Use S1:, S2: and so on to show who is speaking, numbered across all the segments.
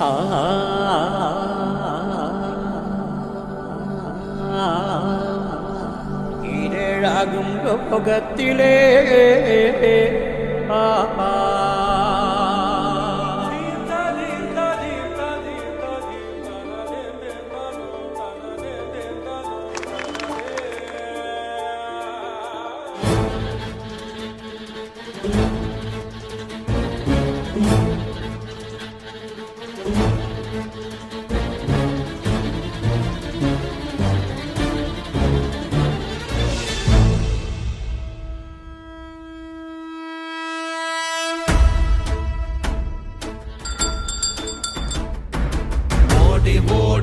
S1: ആ ഇരഴാകും ലോകത്തിലെ ആ
S2: ஓடி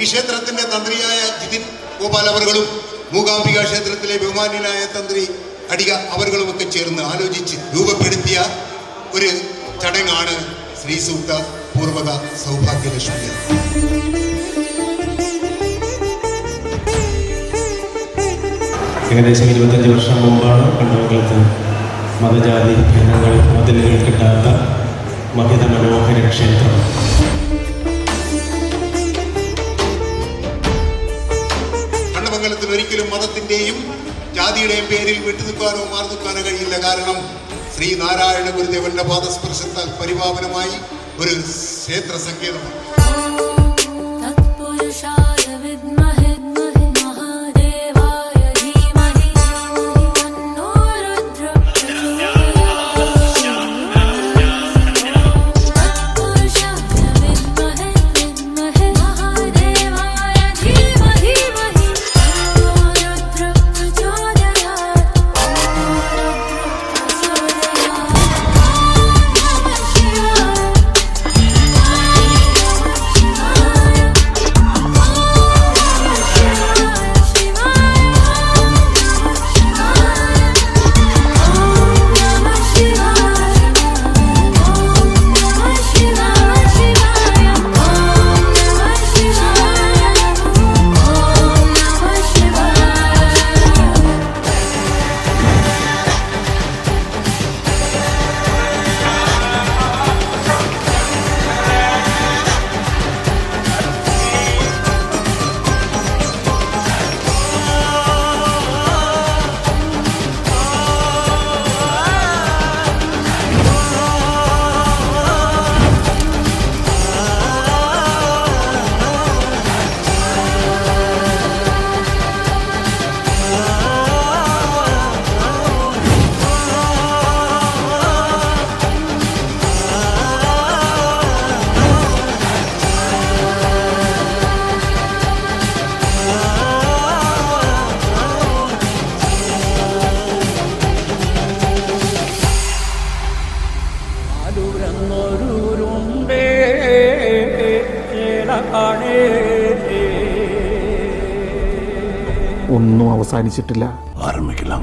S3: ഈ ക്ഷേത്രത്തിന്റെ തന്ത്രിയായ ജിതിൻ ഗോപാൽ അവർകളും മൂകാംബിക ക്ഷേത്രത്തിലെ ബഹുമാന്യനായ തന്ത്രി അടിക അവരുകളും ഒക്കെ ചേർന്ന് ആലോചിച്ച് രൂപപ്പെടുത്തിയ ഒരു ചടങ്ങാണ് ശ്രീ സൂക്ത പൂർവക സൗഭാഗ്യലക്ഷ്മി.
S4: ഏകദേശം ഇരുപത്തഞ്ച് വർഷം മുമ്പാണ് കണ്ണൂർക്കാലത്ത് മതജാതി ഭേദങ്ങൾ മതിലുകൾ കിട്ടാത്ത മഹിത മനോഹര ക്ഷേത്രം.
S3: കണ്ണമംഗലത്തിന് ഒരിക്കലും മതത്തിന്റെയും ജാതിയുടെയും പേരിൽ വിട്ടുനിൽക്കാനോ മാറി നിൽക്കാനോ കഴിയില്ല. കാരണം ശ്രീ നാരായണ ഗുരുദേവന്റെ പാദസ്പർശത്താൽ പരിപാവനമായി ഒരു ക്ഷേത്ര സങ്കേതമാണ്
S5: ഒന്നും അവസാനിച്ചിട്ടില്ല.
S1: ആരംഭിക്കില്ല.